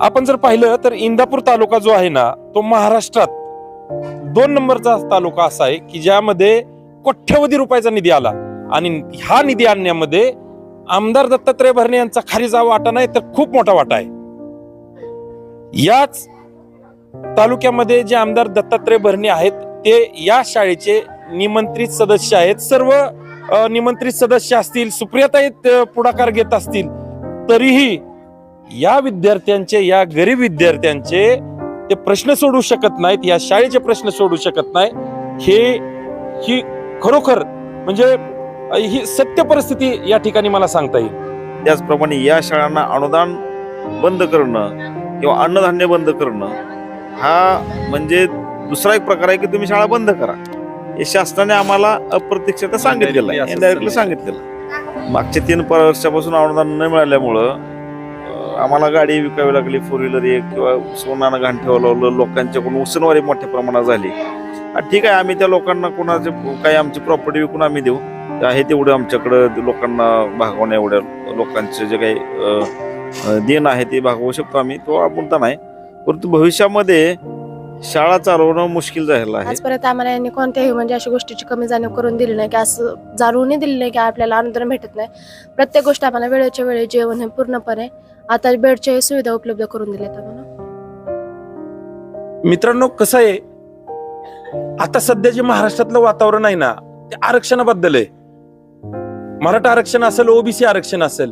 आपण जर पाहिलं तर इंदापूर तालुका जो आहे ना तो महाराष्ट्रात दोन नंबरचा तालुका असा आहे की ज्यामध्ये कोट्यवधी रुपयाचा निधी आला. आणि हा निधी आणण्यामध्ये आमदार दत्तात्रय भरणे यांचा खारीचा वाटा नाही तर खूप मोठा वाटा आहे. याच तालुक्यामध्ये जे आमदार दत्तात्रय भरणे आहेत ते या शाळेचे निमंत्रित सदस्य आहेत. सर्व निमंत्रित सदस्य असतील सुप्रियाताई पुढाकार घेत असतील तरीही या विद्यार्थ्यांचे या गरीब विद्यार्थ्यांचे ते प्रश्न सोडू शकत नाहीत या शाळेचे प्रश्न सोडू शकत नाही हे ही खरोखर म्हणजे ही सत्य परिस्थिती या ठिकाणी मला सांगता येईल. त्याचप्रमाणे या शाळांना अनुदान बंद करणं किंवा अन्नधान्य बंद करणं हा म्हणजे दुसरा एक प्रकार आहे की तुम्ही शाळा बंद करा. हे शासनाने आम्हाला अप्रत्यक्षता सांगितलेलं आहे. Indirectly सांगितलेलं मागच्या तीन पाच वर्षापासून अनुदान न मिळाल्यामुळं आम्हाला गाडी विकावी लागली फोर व्हीलर एक किंवा सोनानं घाण ठेवावं लागलं लोकांच्याकडून उसनवारी मोठ्या प्रमाणात झाली. ठीक आहे आम्ही त्या लोकांना कोणाचे काही आमची प्रॉपर्टी विकून आम्ही देऊ. आहे तेवढं आमच्याकडं लोकांना भागवण्या एवढ्या लोकांचे जे काही देण आहे ते भागवू शकतो आम्ही तो मुद्दा नाही. परंतु भविष्यामध्ये शाळा चालवणं मुश्किल झालेलं आहे. आजपर्यंत आम्हाला यांनी कोणत्याही म्हणजे अशा गोष्टीची कमी जाणीव करून दिली नाही की असं जाणूनही दिली नाही की आपल्याला अनुदान भेटत नाही. प्रत्येक गोष्ट आम्हाला वेळेच्या वेळी जेवण हे पूर्णपणे आता बेडच्या सुविधा उपलब्ध करून दिल्यात आम्हाला. मित्रांनो कसं आहे? आता सध्या जे महाराष्ट्रातलं वातावरण आहे ना ते आरक्षणाबद्दल आहे. मराठा आरक्षण असेल ओबीसी आरक्षण असेल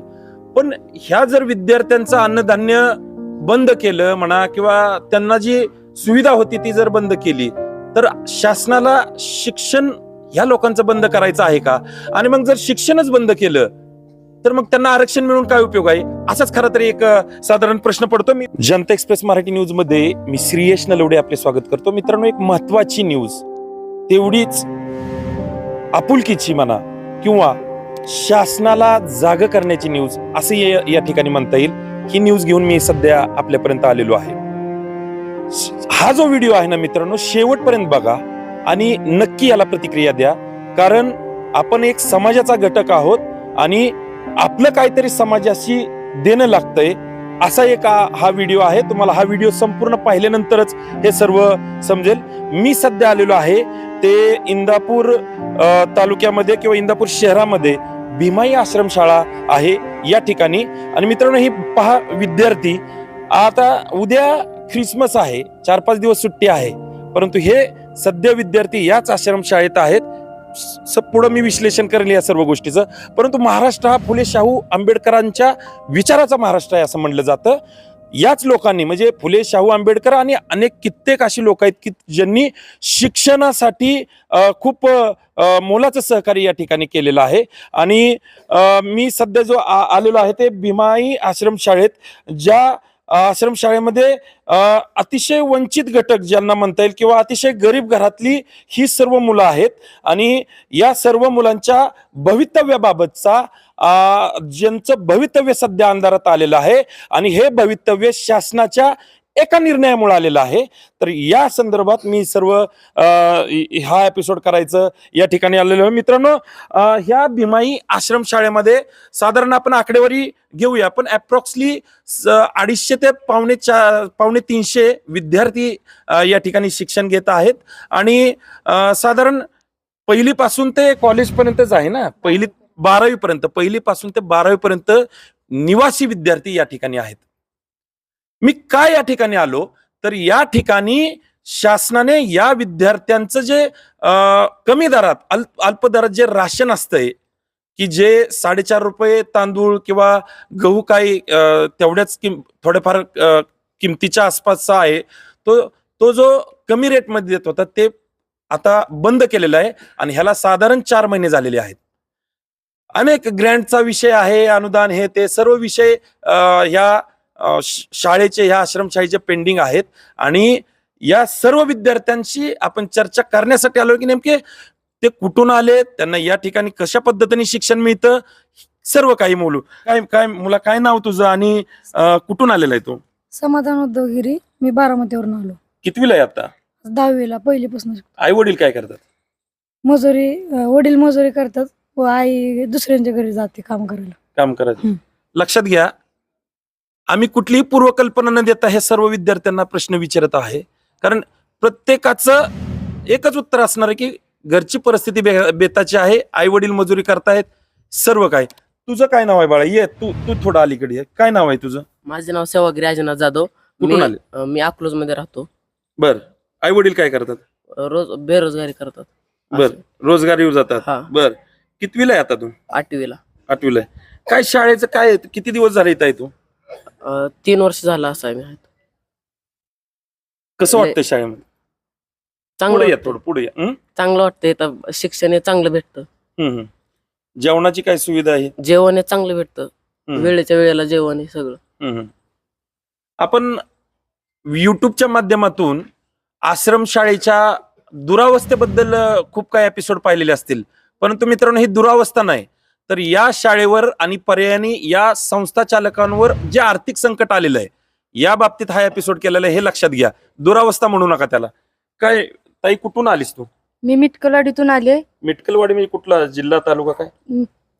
पण ह्या जर विद्यार्थ्यांचं अन्नधान्य बंद केलं म्हणा किंवा त्यांना जी सुविधा होती ती जर बंद केली तर शासनाला शिक्षण ह्या लोकांचं बंद करायचं आहे का? आणि मग जर शिक्षणच बंद केलं तर मग त्यांना आरक्षण मिळून काय उपयोग आहे? असाच खरा तरी एक साधारण प्रश्न पडतो. मी जनता एक्सप्रेस मराठी न्यूजमध्ये मी श्रीयश नलवडे आपले स्वागत करतो. मित्रांनो एक महत्वाची न्यूज. तेवढीच आपुलकीची म्हणा किंवा शासनाला जाग करण्याची न्यूज असं या ठिकाणी म्हणता येईल. ही न्यूज घेऊन मी सध्या आपल्यापर्यंत आलेलो आहे. हा जो व्हिडिओ आहे ना मित्रांनो शेवटपर्यंत बघा आणि नक्की याला प्रतिक्रिया द्या. कारण आपण एक समाजाचा घटक आहोत आणि आपलं काहीतरी समाजाशी देणं लागतंय असा एक हा व्हिडिओ आहे. तुम्हाला हा व्हिडिओ संपूर्ण पाहिल्यानंतरच हे सर्व समजेल. मी सध्या आलेलो आहे ते इंदापूर तालुक्यामध्ये किंवा इंदापूर शहरामध्ये भीमाई आश्रमशाळा आहे या ठिकाणी. आणि मित्रांनो ही पहा विद्यार्थी आता उद्या ख्रिसमस आहे. चार पाच दिवस सुट्टी आहे. परंतु हे सध्या विद्यार्थी याच आश्रमशाळेत आहेत. पुढं मी विश्लेषण करेल या सर्व गोष्टीचं. परंतु महाराष्ट्र हा फुले शाहू आंबेडकरांच्या विचाराचा महाराष्ट्र आहे असं म्हणलं जातं. याच लोकांनी म्हणजे फुले शाहू आंबेडकर आणि अनेक कित्येक अशी लोक आहेत की ज्यांनी शिक्षणासाठी खूप मोलाचं सहकार्य या ठिकाणी केलेलं आहे. आणि मी सध्या जो आ- आलेलो आहे ते भीमाई आश्रमशाळेत ज्या आश्रमशाळेमध्ये अतिशय वंचित घटक ज्यांना म्हणता येईल किंवा अतिशय गरीब घरातली ही सर्व मुलं आहेत आणि या सर्व मुलांच्या भवितव्याबाबतचा ज्यांचं भवितव्य सध्या अंधारात आलेलं आहे आणि हे भवितव्य शासनाच्या एका निर्णयामुळे आलेला आहे. तर या संदर्भात मी सर्व हा एपिसोड करायचं या ठिकाणी आलेलो आहे. मित्रांनो ह्या भीमाई आश्रमशाळेमध्ये साधारण आपण आकडेवारी घेऊया. पण अप्रॉक्सली अडीचशे ते पावणे चार पावणे तीनशे विद्यार्थी या ठिकाणी शिक्षण घेत आहेत. आणि साधारण पहिलीपासून ते कॉलेजपर्यंतच आहे ना? पहिली बारावीपर्यंत पहिलीपासून ते बारावीपर्यंत निवासी विद्यार्थी या ठिकाणी आहेत. मी काय या ठिकाणी आलो? तर या ठिकाणी शासनाने या विद्यार्थ्यांचं जे कमी दरात अल्प अल्प दरात जे राशन असतंय की जे साडेचार रुपये तांदूळ किंवा गहू काही तेवढ्याच किम थोड्याफार किमतीच्या आसपासचा आहे तो तो जो कमी रेटमध्ये देत होता ते आता बंद केलेलं आहे आणि ह्याला साधारण चार महिने झालेले आहेत. अनेक ग्रँडचा विषय आहे अनुदान हे ते सर्व विषय ह्या शाळेचे ह्या आश्रमशाळेचे पेंडिंग आहेत. आणि या सर्व विद्यार्थ्यांशी आपण चर्चा करण्यासाठी आलो की नेमके ते कुठून आले त्यांना या ठिकाणी कशा पद्धतीने शिक्षण मिळतं सर्व काही मुलं काय काय मुला काय नाव तुझं आणि कुठून आलेला आहे तू? समाधान उद्योगिरी मी बारामतीवरून आलो. कितवीला आहे आता? दहावीला पहिलीपासून. आई वडील काय करतात? मजुरी वडील मजुरी करतात व आई दुसऱ्यांच्या घरी जाते काम करायला. काम करायचं. लक्षात घ्या आम्ही कुठलीही पूर्वकल्पना न देता हे सर्व विद्यार्थ्यांना प्रश्न विचारत आहे. कारण प्रत्येकाचं एकच उत्तर असणार आहे की घरची परिस्थिती बे- बेताची आहे आई वडील मजुरी करतायत सर्व काय तुझं काय नाव आहे बाळा? ये तू तू थोडं अलीकडे ये. काय नाव आहे तुझं? माझे नाव सेवागिरी अजिनाथ जाधव. कुठून मी आले? अ, मी अकलूजमध्ये राहतो. बर. आई वडील काय करतात? अ, रोज बेरोजगारी करतात. बर. असं. रोजगार येऊ जातात. हा. बर. कितवीला आहे आता तू? आठवीला. आठवीला आहे. काय शाळेचं काय? किती दिवस झाले इथं आहे तू? अ, तीन वर्ष झालं असं कसं वाटतं शाळेमध्ये चांगलं या. थोडं पुढे या हं? चांगलं वाटतंय इथं शिक्षण हे चांगलं भेटतं हं, हं. जेवणाची काय सुविधा आहे जेवण हे चांगलं भेटतं हं. वेळेच्या वेळेला जेवण हे सगळं. आपण युट्यूबच्या माध्यमातून आश्रमशाळेच्या दुरावस्थेबद्दल अ, खूप काही एपिसोड पाहिलेले असतील परंतु मित्रांनो ही दुरावस्था नाही तर या शाळेवर आणि पर्यायाने या संस्था चालकांवर जे आर्थिक संकट आलेलं आहे या बाबतीत हा एपिसोड केलेला आहे हे लक्षात घ्या. दुरावस्था म्हणू नका त्याला. काय ताई कुठून आलीस तू? मी मिटकलवाडीतून आले. मिटकलवाडी म्हणजे कुठला जिल्हा तालुका काय?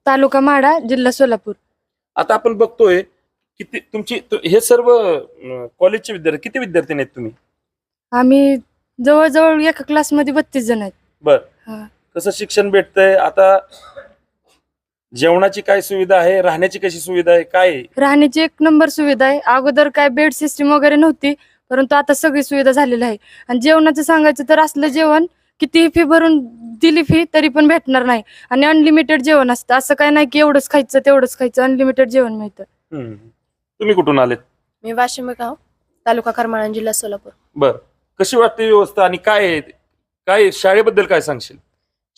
तालुका माडा जिल्हा सोलापूर. आता आपण बघतोय किती तुमची तु- हे सर्व अ, कॉलेजचे विद्यार्थी किती विद्यार्थी आहेत तुम्ही? आम्ही जवळजवळ एका क्लासमध्ये बत्तीस जण आहेत. बर. कसं शिक्षण भेटतंय? आता जेवणाची काय सुविधा आहे? राहण्याची कशी सुविधा आहे? काय आहे? राहण्याची एक नंबर सुविधा आहे. अगोदर काय बेड सिस्टीम वगैरे नव्हती परंतु आता सगळी सुविधा झालेली आहे आणि जेवणाचं सांगायचं तर असलं जेवण कितीही फी भरून दिली फी तरी पण भेटणार नाही. आणि अनलिमिटेड जेवण असतं. असं काय नाही की एवढंच खायचं तेवढंच खायचं अनलिमिटेड जेवण मिळतं. हम्म. तुम्ही कुठून आलेत? मी वाशिम गाव तालुका करमाळा जिल्हा सोलापूर. बर. कशी वाटते व्यवस्था आणि काय आहे? काय शाळेबद्दल काय सांगशील?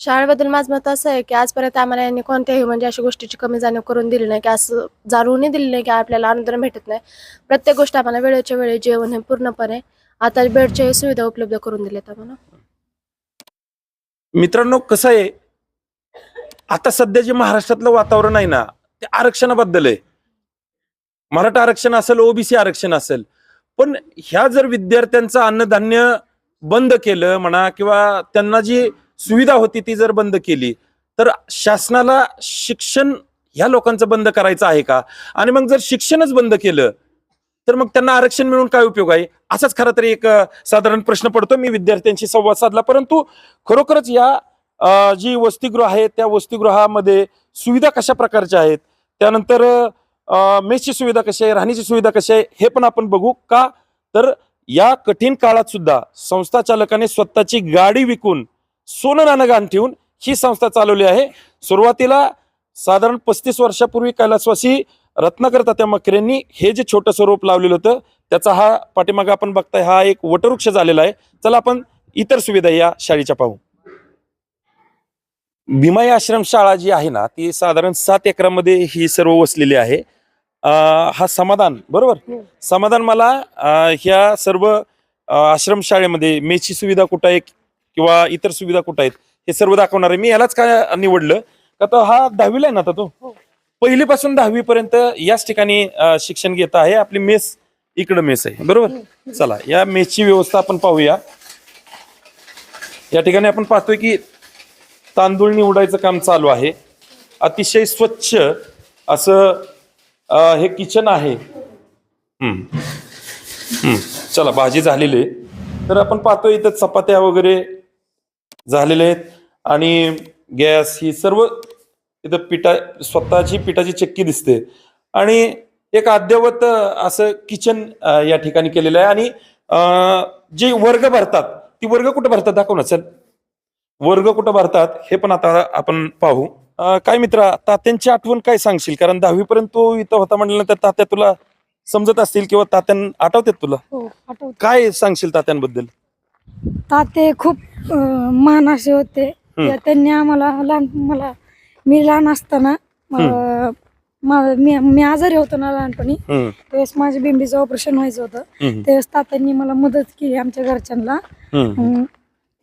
शाळेबद्दल माझं मत असं आहे की आजपर्यंत आम्हाला यांनी कोणत्याही म्हणजे अशा गोष्टीची कमी जाणीव करून दिली नाही की असं जाणवूनही दिली नाही की आपल्याला अनुदान भेटत नाही. प्रत्येक गोष्ट आम्हाला वेळेच्या वेळी जेवण हे पूर्णपणे आता बेडच्या सुविधा उपलब्ध करून दिल्यात आम्हाला. मित्रांनो कसं आहे? आता सध्या जे महाराष्ट्रातलं वातावरण आहे ना ते आरक्षणाबद्दल आहे. मराठा आरक्षण असेल ओबीसी आरक्षण असेल पण ह्या जर विद्यार्थ्यांचं अन्नधान्य बंद केलं म्हणा किंवा त्यांना जी सुविधा होती ती जर बंद केली तर शासनाला शिक्षण ह्या लोकांचं बंद करायचं आहे का? आणि मग जर शिक्षणच बंद केलं तर मग त्यांना आरक्षण मिळून काय उपयोग आहे? असाच खरं तरी एक साधारण प्रश्न पडतो. मी विद्यार्थ्यांशी संवाद साधला परंतु खरोखरच या जी वसतिगृह आहे त्या वसतिगृहामध्ये सुविधा कशा प्रकारच्या आहेत? त्यानंतर मेसची सुविधा कशी आहे? राहण्याची सुविधा कशी आहे? हे पण आपण बघू का? तर या कठीण काळात सुद्धा संस्था चालकाने स्वतःची गाडी विकून सोनं नाणं ठेवून ही संस्था चालवली आहे. सुरुवातीला साधारण पस्तीस वर्षापूर्वी कैलासवासी रत्नाकर तात्या मकरेंनी हे जे छोटं स्वरूप लावलेलं होतं त्याचा हा पाठीमागे आपण बघताय हा एक वटवृक्ष झालेला आहे. चला आपण इतर सुविधा या शाळेच्या पाहू. भीमाई आश्रम शाळा जी आहे ना ती साधारण सात एकरामध्ये ही सर्व वसलेली आहे. हा समाधान बरोबर? हो. समाधान मला ह्या सर्व आश्रम शाळेमध्ये मेची सुविधा कुठं आहे किंवा इतर सुविधा कुठं आहेत हे सर्व दाखवणार आहे. मी यालाच काय निवडलं? का तो हा दहावीला आहे ना आता तो? हो. पहिलीपासून दहावी पर्यंत याच ठिकाणी शिक्षण घेत आहे. आपली मेस इकडं मेस आहे. बरोबर? चला या मेसची व्यवस्था आपण पाहूया. या ठिकाणी आपण पाहतोय की तांदूळ निवडायचं काम चालू आहे. अतिशय स्वच्छ असं हे किचन आहे. हम्म. हम्म. चला भाजी झालेली आहे. तर आपण पाहतोय इथं चपात्या वगैरे झालेल्या आहेत. आणि गॅस ही सर्व इथं पिठा स्वतःची पिठाची चक्की दिसते. आणि एक अद्ययावत अं, असं किचन या ठिकाणी केलेलं आहे. आणि जे वर्ग भरतात ती वर्ग कुठे भरतात दाखव ना चल. वर्ग कुठं भरतात हे पण आता आपण पाहू. काय मित्रा तात्यांची आठवण काय सांगशील? कारण दहावी पर्यंत तू इथं होता म्हटल्यानंतर तात्या तुला समजत असतील किंवा तात्यां आठवतात तुला? हो काय सांगशील तात्यांबद्दल? ताते खूप अं, महान असे होते. त्या- त्यांनी आम्हाला लहान मला मी लहान असताना मा- मी मी आजारी होतो ना लहानपणी. हम्म, त्यावेळेस माझ्या बिंबीचं ऑपरेशन व्हायचं होतं. हम्म, त्यावेळेस तात्यांनी मला मदत केली आमच्या घरच्यांना. हम्म. अं,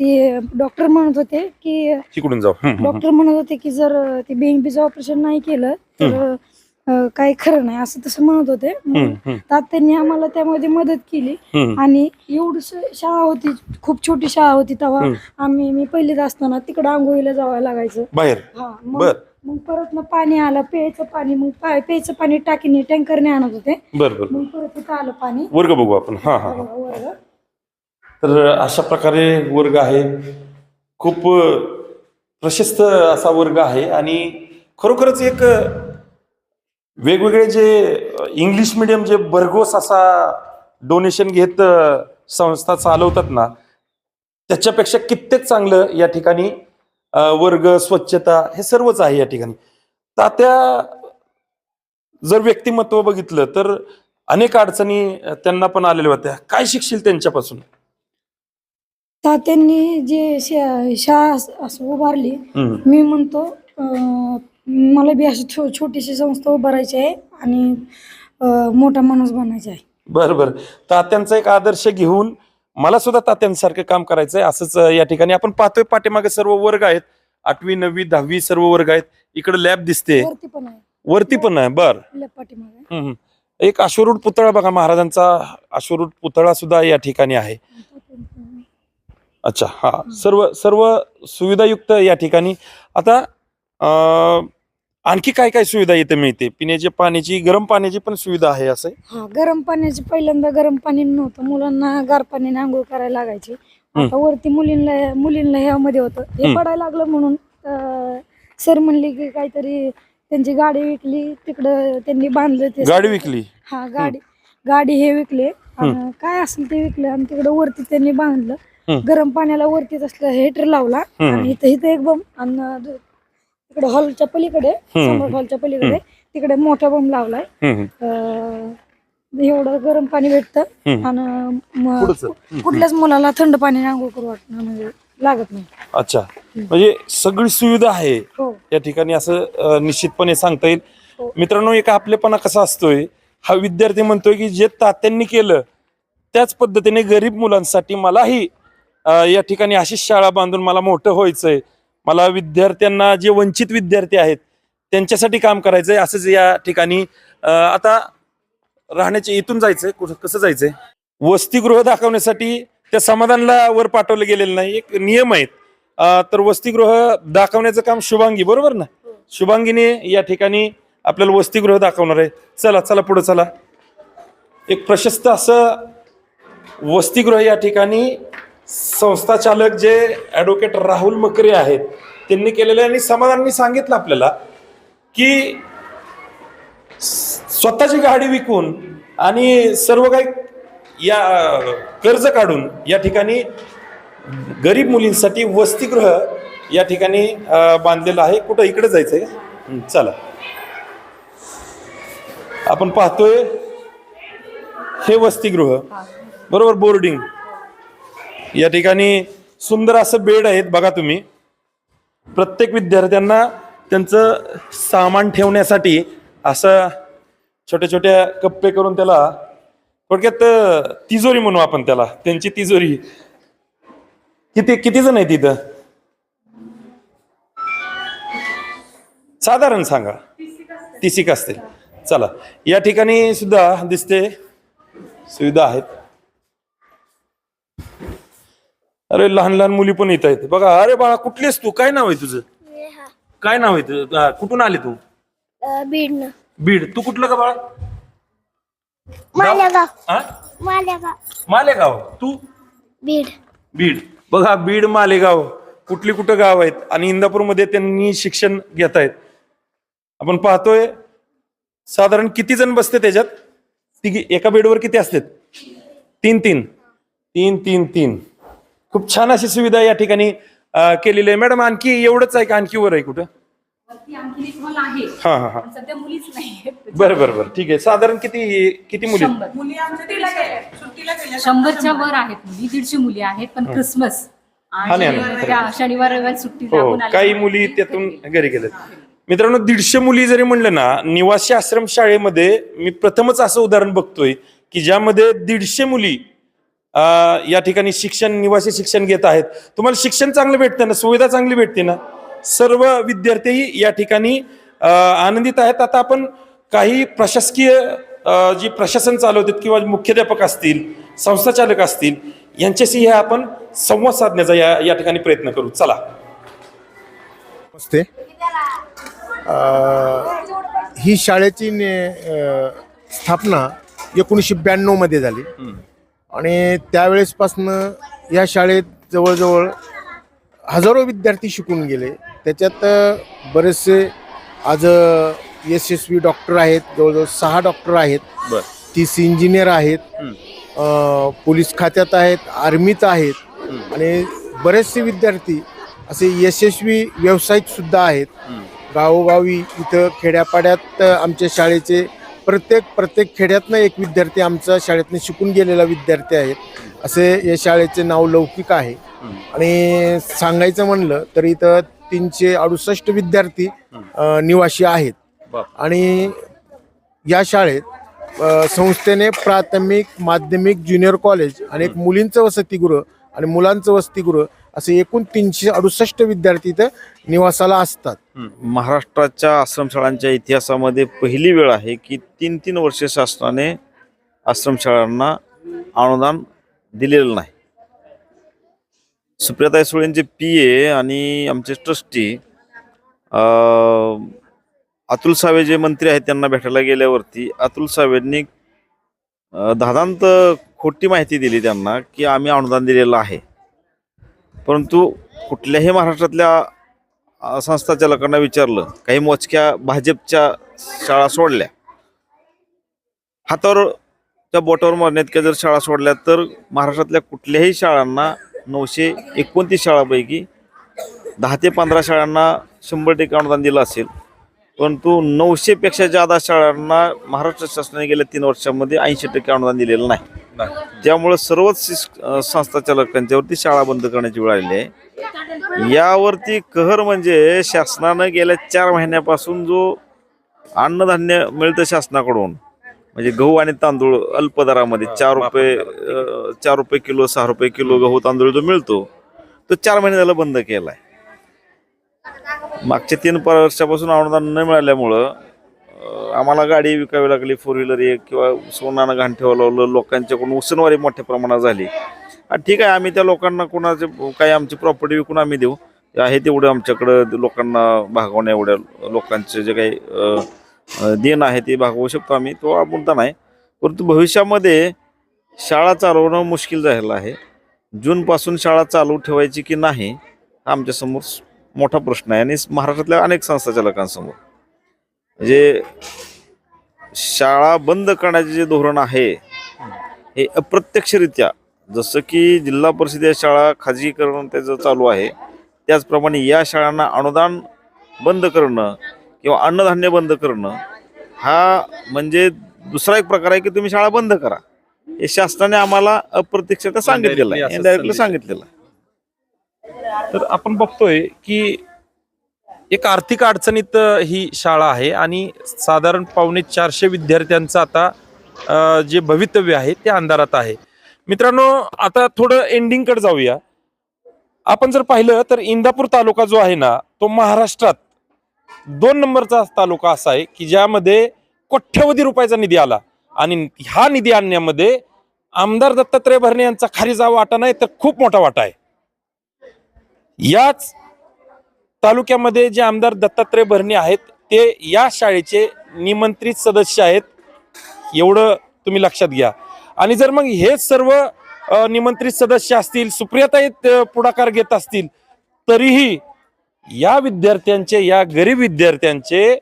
ते डॉक्टर म्हणत होते की तिकडून जाऊ. हम्म, हम्म, डॉक्टर म्हणत होते की जर ते बिंबीचं ऑपरेशन नाही केलं तर काही खरं नाही असं तसं म्हणत होते. मग तात्यांनी आम्हाला त्यामध्ये मदत केली. आणि एवढस शाळा होती खूप छोटी शाळा होती तेव्हा. आम्ही मी पहिलीत असताना तिकडे आंघोळीला जावं लागायचं. बाहेर. हा मग मग परत ना पाणी आलं प्यायचं पाणी मग प्यायचं पाणी टाकीने टँकरने आणत होते. बर बर. मग परत इथं आलं पाणी. वर्ग बघू आपण. हा हा. वर्ग. तर अशा प्रकारे वर्ग आहे. खूप प्रशस्त असा वर्ग आहे. आणि खरोखरच एक वेगवेगळे जे इंग्लिश मिडियम जे भरघोस असा डोनेशन घेत संस्था चालवतात ना त्याच्यापेक्षा कित्येक चांगलं या ठिकाणी वर्ग स्वच्छता हे सर्वच आहे या ठिकाणी. तात्या जर व्यक्तिमत्व बघितलं तर अनेक अडचणी त्यांना पण आलेल्या होत्या. काय शिकशील त्यांच्यापासून? तात्यांनी जे शा- शाळा उभारली. मी म्हणतो मला बी अशी छो- छोटीशी संस्था उभारायची आहे आणि अं, मोठा माणूस बनायचा आहे. बर बर. तात्यांचा एक आदर्श घेऊन मला सुद्धा तात्यांसारखं काम करायचंय. असंच अं, या ठिकाणी आपण पाहतोय पाठीमागे सर्व वर्ग आहेत. आठवी नववी दहावी सर्व वर्ग आहेत. इकडे लॅब दिसते. वरती पण आहे. वरती पण आहे. बर. आपल्या पाठीमागे. हम्म, हम्म. एक अश्वरूढ पुतळा बघा महाराजांचा. अश्वरूढ पुतळा सुद्धा या ठिकाणी आहे. अच्छा हा. सर्व सर्व सुविधायुक्त या ठिकाणी. आता अं, आणखी काय काय सुविधा इथे मिळते? पिण्याची पाण्याची गरम पाण्याची पण सुविधा आहे असं? हा गरम पाण्याची पहिल्यांदा गरम पाणी नव्हतं. मुलांना गार पाण्याने आंघोळ करायला लागायची. आता वरती मुलींना मुलींना ह्यामध्ये होतं. हे. पडायला लागलं म्हणून सर म्हणले की काहीतरी त्यांची गाडी विकली तिकडं त्यांनी बांधलं ते. गाडी विकली? हा गाडी गाडी हे विकले. आणि काय असेल ते विकले आणि तिकडं वरती त्यांनी बांधलं. गरम पाण्याला वरतीच असलं हेटर लावला. आणि इथं इथं एक बम आणि तिकडे हॉलच्या पलीकडे. समोर हॉलच्या पलीकडे तिकडे मोठा बम लावलाय. अं, एवढं गरम पाणी भेटतं. आणि म-. कुठल्याच मुलाला थंड पाणी आंघोळ करू वाटणं म्हणजे लागत नाही. अच्छा. म्हणजे सगळी सुविधा आहे हो. या ठिकाणी असं अं, निश्चितपणे सांगता येईल. हो. मित्रांनो एक आपलेपणा कसा असतोय हा विद्यार्थी म्हणतोय की जे तात्यांनी केलं त्याच पद्धतीने गरीब मुलांसाठी मलाही अं, या ठिकाणी अशीच शाळा बांधून मला मोठं व्हायचंय. मला विद्यार्थ्यांना जे वंचित विद्यार्थी आहेत त्यांच्यासाठी काम करायचंय असंच या ठिकाणी आता राहण्याचे इथून जायचंय कुठं कसं जायचंय? वसतिगृह दाखवण्यासाठी त्या समाधानला वर पाठवलं गेलेलं नाही एक नियम आहेत. तर वसतिगृह दाखवण्याचं काम शुभांगी बरोबर ना? शुभांगीने या ठिकाणी आपल्याला वसतिगृह दाखवणार आहे. चला चला पुढे चला. एक प्रशस्त असं वसतिगृह या ठिकाणी संस्था चालक जे ॲडव्होकेट राहुल मकरे आहेत त्यांनी केलेलं आहे. आणि समाधाननी सांगितलं आपल्याला की स्वतःची गाडी विकून आणि सर्व काही या कर्ज काढून या ठिकाणी गरीब मुलींसाठी वसतिगृह या ठिकाणी बांधलेलं आहे. कुठं? इकडे जायचं आहे चला. आपण पाहतोय हे वसतिगृह. बरोबर बोर्डिंग. या ठिकाणी सुंदर असं बेड आहेत बघा तुम्ही. प्रत्येक विद्यार्थ्यांना त्यांचं सामान ठेवण्यासाठी असं छोट्या छोट्या कप्पे करून त्याला थोडक्यात तिजोरी म्हणू आपण त्याला. त्यांची तिजोरी. किती किती जण आहे तिथं साधारण सांगा. तिसिक असतील. चला. या ठिकाणी सुद्धा दिसते. सुविधा आहेत. अरे लहान लहान मुली पण येत आहेत. बघा अरे बाळा कुठलीस तू? काय नाव आहे तुझं? काय नाव आहे तुझं? हा, कुठून आले तू? बीड बीड. तू कुठलं का बाळा? मालेगाव. हा? मालेगाव. मालेगाव? तू? बीड. बीड. बघा बीड मालेगाव कुठली कुठं गाव आहेत आणि इंदापूरमध्ये त्यांनी शिक्षण घेत आहेत. आपण पाहतोय साधारण किती जण बसते त्याच्यात? तिघी एका बेडवर किती असतात? तीन तीन. तीन तीन तीन. खूप छान अशी सुविधा या ठिकाणी केलेली आहे. मॅडम आणखी एवढंच आहे का? आणखी वर आहे कुठं? हा हा हा. बरं बरं बरं. ठीक आहे. साधारण किती किती मुली? शंभरच्या वर आहेत मुली. दीडशे मुली आहेत पण क्रिसमस हा, नाही, आणि नाही. त्या शनिवार रविवार सुट्टी हो लागून आली. काही मुली त्यातून घरी गेलेत. मित्रांनो दीडशे मुली जरी म्हणलं ना निवासी आश्रम शाळेमध्ये मी प्रथमच असं उदाहरण बघतोय की ज्यामध्ये दीडशे मुली या ठिकाणी शिक्षण निवासी शिक्षण घेत आहेत. तुम्हाला शिक्षण चांगलं भेटतं ना? सुविधा चांगली भेटते ना? सर्व विद्यार्थी या ठिकाणी आनंदित आहेत. आता आपण काही प्रशासकीय जी प्रशासन चालवतात किंवा मुख्याध्यापक असतील संस्थाचालक असतील यांच्याशी हे आपण संवाद साधण्याचा या या ठिकाणी प्रयत्न करू. चला. नमस्ते. ही शाळेची स्थापना एकोणीसशे ब्याण्णवमध्ये झाली. आणि त्यावेळेसपासनं या शाळेत जवळजवळ हजारो विद्यार्थी शिकून गेले त्याच्यात बरेचसे आज यशस्वी डॉक्टर आहेत जवळजवळ सहा डॉक्टर आहेत बर. तीस इंजिनियर आहेत पोलीस खात्यात आहेत आर्मीत आहेत. आणि बरेचसे विद्यार्थी असे यशस्वी व्यावसायिक सुद्धा आहेत. गावोगावी इथं खेड्यापाड्यात आमच्या शाळेचे प्रत्येक प्रत्येक खेड्यातनं एक विद्यार्थी आमच्या शाळेतनं शिकून गेलेला विद्यार्थी आहेत असे या शाळेचे नाव लौकिक आहे. आणि सांगायचं म्हणलं तर इथं तीनशे अडुसष्ट विद्यार्थी अ, निवासी आहेत बाप. आणि या शाळेत अ, संस्थेने प्राथमिक माध्यमिक ज्युनियर कॉलेज आणि एक मुलींचं वसतिगृह आणि मुलांचं वसतिगृह असे एकूण तीनशे अडुसष्ट विद्यार्थी इथं निवासाला असतात. महाराष्ट्राच्या आश्रमशाळांच्या इतिहासामध्ये पहिली वेळ आहे की तीन तीन वर्ष शासनाने आश्रमशाळांना अनुदान दिलेलं नाही. सुप्रियाताई सुळेंचे पी ए आणि आमचे ट्रस्टी अतुल सावे जे मंत्री आहेत त्यांना भेटायला गेल्यावरती अतुल सावेंनी अं, खोटी माहिती दिली त्यांना की आम्ही अनुदान दिलेलं आहे. परंतु कुठल्याही महाराष्ट्रातल्या संस्थाचालकांना संस्थाच्या लोकांना विचारलं काही मोजक्या भाजपच्या शाळा सोडल्या. हातावर त्या बोटावर मारण्यात जर शाळा सोडल्या तर महाराष्ट्रातल्या कुठल्याही शाळांना नऊशे एकोणतीस शाळापैकी दहा ते पंधरा शाळांना शंभर टक्के अनुदान दिलं असेल. परंतु नऊशेपेक्षा जादा शाळांना महाराष्ट्र शासनाने गेल्या तीन वर्षामध्ये ऐंशी टक्के अनुदान दिलेलं नाही. नाही. त्यामुळं सर्वच संस्था चालकांच्यावरती शाळा बंद करण्याची वेळ आलेली आहे यावरती कहर म्हणजे शासनानं गेल्या चार महिन्यापासून जो अन्नधान्य मिळतं शासनाकडून म्हणजे गहू आणि तांदूळ अल्प दरामध्ये चार रुपये चार रुपये किलो सहा रुपये किलो गहू तांदूळ जो मिळतो तो चार महिने झाला बंद केला आहे मागच्या तीन वर्षापासून अनुदान न मिळाल्यामुळं आम्हाला गाडी विकावी लागली फोर व्हीलर एक किंवा सोनानं घाण ठेवावं लागलं लोकांच्याकडून उसनवारी मोठ्या प्रमाणात झाली. ठीक आहे आम्ही त्या लोकांना कोणाचे काही आमची प्रॉपर्टी विकून आम्ही देऊ. आहे तेवढं आमच्याकडं लोकांना भागवण्या एवढ्या लोकांचे जे काही देण देणं आहे ते भागवू शकतो आम्ही. तो मुद्दा नाही. परंतु भविष्यामध्ये शाळा चालवणं मुश्किल झालेलं आहे. जूनपासून शाळा चालू ठेवायची की नाही हा आमच्यासमोर मोठा प्रश्न आहे. आणि महाराष्ट्रातल्या अनेक संस्था चालकांसमोर म्हणजे शाळा बंद करण्याचे जे धोरण आहे हे अप्रत्यक्षरित्या जसं की जिल्हा परिषद या शाळा खाजगीकरण त्याचं चालू आहे त्याचप्रमाणे या शाळांना अनुदान बंद करणं किंवा अन्नधान्य बंद करणं हा म्हणजे दुसरा एक प्रकार आहे की तुम्ही शाळा बंद करा. हे शासनाने आम्हाला अप्रत्यक्षता सांगितलेलं आहे. संदेश. सांगितलेलं आहे. तर आपण बघतोय की एक आर्थिक अडचणीत ही शाळा आहे आणि साधारण पावणे चारशे विद्यार्थ्यांचं आता जे भवितव्य आहे ते अंधारात आहे. मित्रांनो आता थोडं एंडिंगकडे जाऊया. आपण जर पाहिलं तर इंदापूर तालुका जो आहे ना तो महाराष्ट्रात दोन नंबरचा तालुका असा आहे की ज्यामध्ये कोट्यवधी रुपयाचा निधी आला आणि ह्या निधी आणण्यामध्ये आमदार दत्तात्रय भरणे यांचा खारीचा वाटा नाही तर खूप मोठा वाटा आहे. याच तालुक्यामध्ये जे आमदार दत्तात्रय भरणे आहेत ते या शाळेचे निमंत्रित सदस्य आहेत. एवढं तुम्ही लक्षात घ्या. आणि जर मग हे सर्व निमंत्रित सदस्य असतील सुप्रियताईत पुढाकार घेत असतील तरीही या विद्यार्थ्यांचे या गरीब विद्यार्थ्यांचे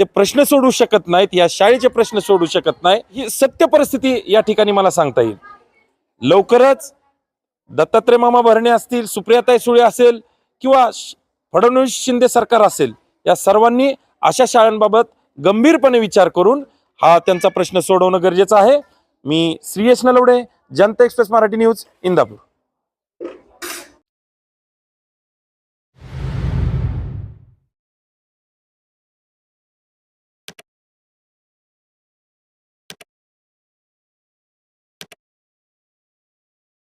ते प्रश्न सोडू शकत नाहीत या शाळेचे प्रश्न सोडू शकत नाही ही सत्य परिस्थिती या ठिकाणी मला सांगता येईल. लवकरच दत्तात्रय मामा भरणे असतील सुप्रियाताई सुळे असेल किंवा फडणवीस शिंदे सरकार असेल या सर्वांनी अशा शाळांबाबत गंभीरपणे विचार करून हा त्यांचा प्रश्न सोडवणं गरजेचं आहे. मी श्रीयश नलवडे जनता एक्सप्रेस मराठी न्यूज इंदापूर.